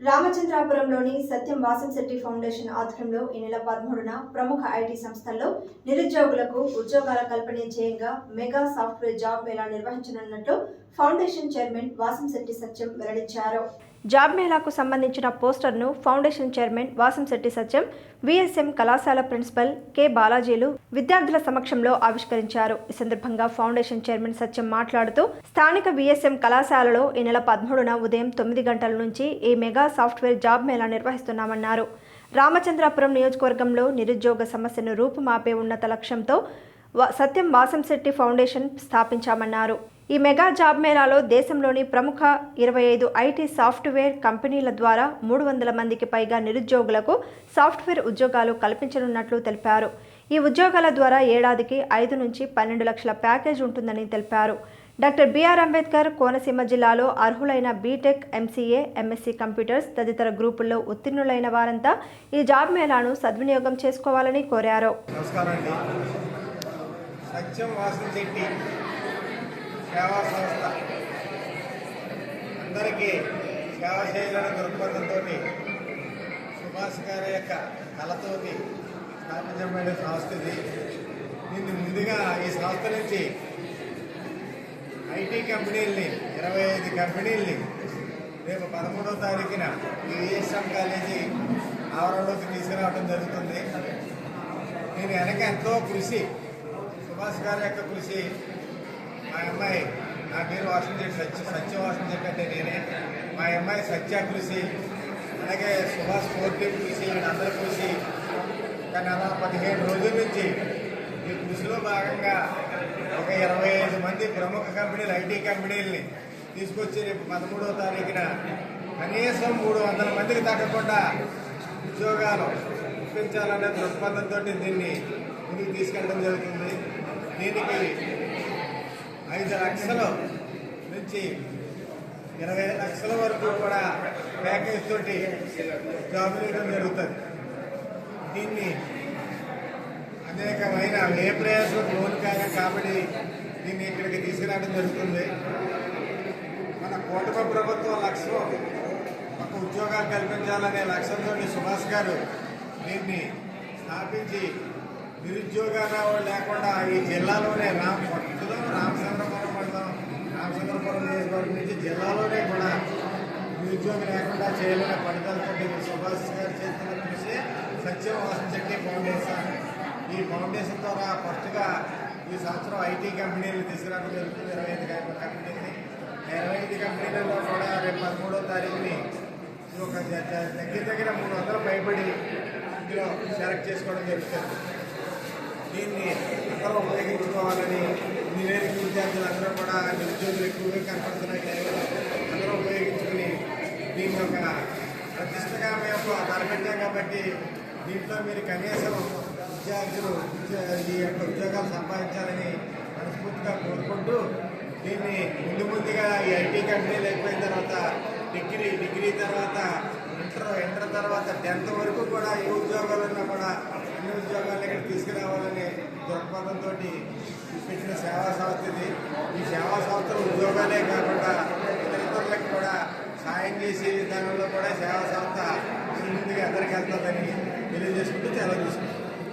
రామచంద్రాపురంలోని సత్యం Vasamsetti foundation ఆధ్వర్యంలో ఈ నెల పదమూడున ప్రముఖ ఐటీ సంస్థల్లో నిరుద్యోగులకు ఉద్యోగాల కల్పన చేయంగా మెగా సాఫ్ట్వేర్ జాబ్ మేళా నిర్వహించనున్నట్లు ఫౌండేషన్ చైర్మన్ వాసంశెట్టి సత్యం వెల్లడించారు. జాబ్ మేళాకు సంబంధించిన పోస్టర్ను foundation chairman Vasamsetti Satyam VSM కళాశాల ప్రిన్సిపల్ కె బాలాజీలు విద్యార్థుల సమక్షంలో ఆవిష్కరించారు. ఈ సందర్భంగా ఫౌండేషన్ చైర్మన్ సత్యం మాట్లాడుతూ స్థానిక విఎస్ఎం కళాశాలలో ఈ నెల పదమూడున ఉదయం తొమ్మిది గంటల నుంచి ఈ మెగా సాఫ్ట్వేర్ జాబ్ మేళా నిర్వహిస్తున్నామన్నారు. రామచంద్రాపురం నియోజకవర్గంలో నిరుద్యోగ సమస్యను రూపుమాపే ఉన్నత లక్ష్యంతో సత్యం వాసంశెట్టి ఫౌండేషన్ స్థాపించామన్నారు. ఈ మెగా జాబ్ మేళాలో దేశంలోని ప్రముఖ ఇరవై ఐదు ఐటీ సాఫ్ట్వేర్ కంపెనీల ద్వారా మూడు వందల మందికి పైగా నిరుద్యోగులకు సాఫ్ట్వేర్ ఉద్యోగాలు కల్పించనున్నట్లు తెలిపారు. ఈ ఉద్యోగాల ద్వారా ఏడాదికి ఐదు నుంచి పన్నెండు లక్షల ప్యాకేజ్ ఉంటుందని తెలిపారు. డాక్టర్ బిఆర్ అంబేద్కర్ కోనసీమ జిల్లాలో అర్హులైన బీటెక్ ఎంసీఏ ఎంఎస్సీ కంప్యూటర్స్ తదితర గ్రూపుల్లో ఉత్తీర్ణులైన వారంతా ఈ జాబ్ మేళాను సద్వినియోగం చేసుకోవాలని కోరారు. సేవా సంస్థ. అందరికీ సేవ చేయాలనే దృక్పథంతో సుభాష్ గారి యొక్క కళతోటి స్థాపించబడిన సంస్థ ఇది. దీన్ని ముందుగా ఈ సంస్థ నుంచి ఐటీ కంపెనీల్ని ఇరవై ఐదు కంపెనీల్ని రేపు పదమూడవ తారీఖున విఎస్ఎం ఈఎస్ఎం కాలేజీ ఆవరణలోకి తీసుకురావడం జరుగుతుంది. దీని వెనక ఎంతో కృషి సుభాష్ గారి యొక్క కృషి మా అమ్మాయి నా పేరు వాసన చెట్టు సత్య సత్యవాసన చెట్టు అంటే నేనే. మా అమ్మాయి సత్య కృషి అలాగే సుభాష్ కోర్టు కృషి వీళ్ళందరూ కృషి కానీ అలా పదిహేను రోజుల నుంచి ఈ కృషిలో భాగంగా ఒక ఇరవై ఐదు మంది ప్రముఖ కంపెనీలు ఐటీ కంపెనీలని తీసుకొచ్చి రేపు పదమూడవ తారీఖున కనీసం మూడు వందల మందికి తగ్గకుండా ఉద్యోగాలు ఇప్పించాలనే దృక్పథంతో దీన్ని ముందుకు తీసుకెళ్ళడం జరుగుతుంది. దీనికి ఐదు లక్షల నుంచి ఇరవై లక్షల వరకు కూడా ప్యాకేజ్ తోటి జాబులు ఇవ్వడం జరుగుతుంది. దీన్ని అనేకమైన ఏ ప్రయాసం లోన్ కాగా కాబట్టి దీన్ని ఇక్కడికి తీసుకురావడం జరుగుతుంది. మన కూటమి ప్రభుత్వం లక్ష్యం ఒక ఉద్యోగాలు కల్పించాలనే లక్ష్యంతో సుభాష్ గారు దీన్ని స్థాపించి నిరుద్యోగాలు లేకుండా ఈ జిల్లాలోనే రామ్ ప్రస్తుతం రామచంద్రపురం మండలం రామచంద్రపురం నియోజకవర్గం నుంచి జిల్లాలోనే కూడా ఉద్యోగం లేకుండా చేయాలనే పట్టుదలతో సుభాష్ గారు చేస్తున్న కృషి సత్యం వాసన్ ఫౌండేషన్. ఈ ఫౌండేషన్ ద్వారా ఫస్ట్గా ఈ సంవత్సరం ఐటీ కంపెనీలు తీసుకురావడం జరుగుతుంది. ఇరవై ఐదు కంపెనీని. ఇరవై ఐదు కంపెనీలలో కూడా రేపు పదమూడో తారీఖుని ఒక దగ్గర దగ్గర మూడు వందలు భయపడి ఇందులో సెలెక్ట్ చేసుకోవడం జరుగుతుంది. దీన్ని అందరూ ఉపయోగించుకోవాలని ఇంజనీరింగ్ విద్యార్థులందరూ కూడా నిరుద్యోగులు ఎక్కువగా కనపడుతున్నాయి ఇక్కడ ప్రతిష్టగా మేము తలపెట్టాం కాబట్టి దీంట్లో మీరు కనీసం విద్యార్థులు ఈ యొక్క ఉద్యోగాలు సంపాదించాలని మనస్ఫూర్తిగా కోరుకుంటూ దీన్ని ముందు ముందుగా ఈ ఐటీ కంపెనీలు అయిపోయిన తర్వాత డిగ్రీ డిగ్రీ తర్వాత ఇంటర్ ఇంటర్ తర్వాత టెన్త్ వరకు కూడా ఏ ఉద్యోగాలున్నా కూడా అన్ని ఉద్యోగాలను ఇక్కడ తీసుకురావాలని దృక్పథంతో పెట్టిన సేవా సంస్థ ఇది. ఈ సేవా సంస్థలు ఉద్యోగాలే కాకుండా ఇతరులకు కూడా సాయం చేసే విధానంలో కూడా సేవా సంస్థ ముందుగా అందరికీ వెళ్తుందని తెలియజేసుకుంటూ చాలా చూసుకుంటాం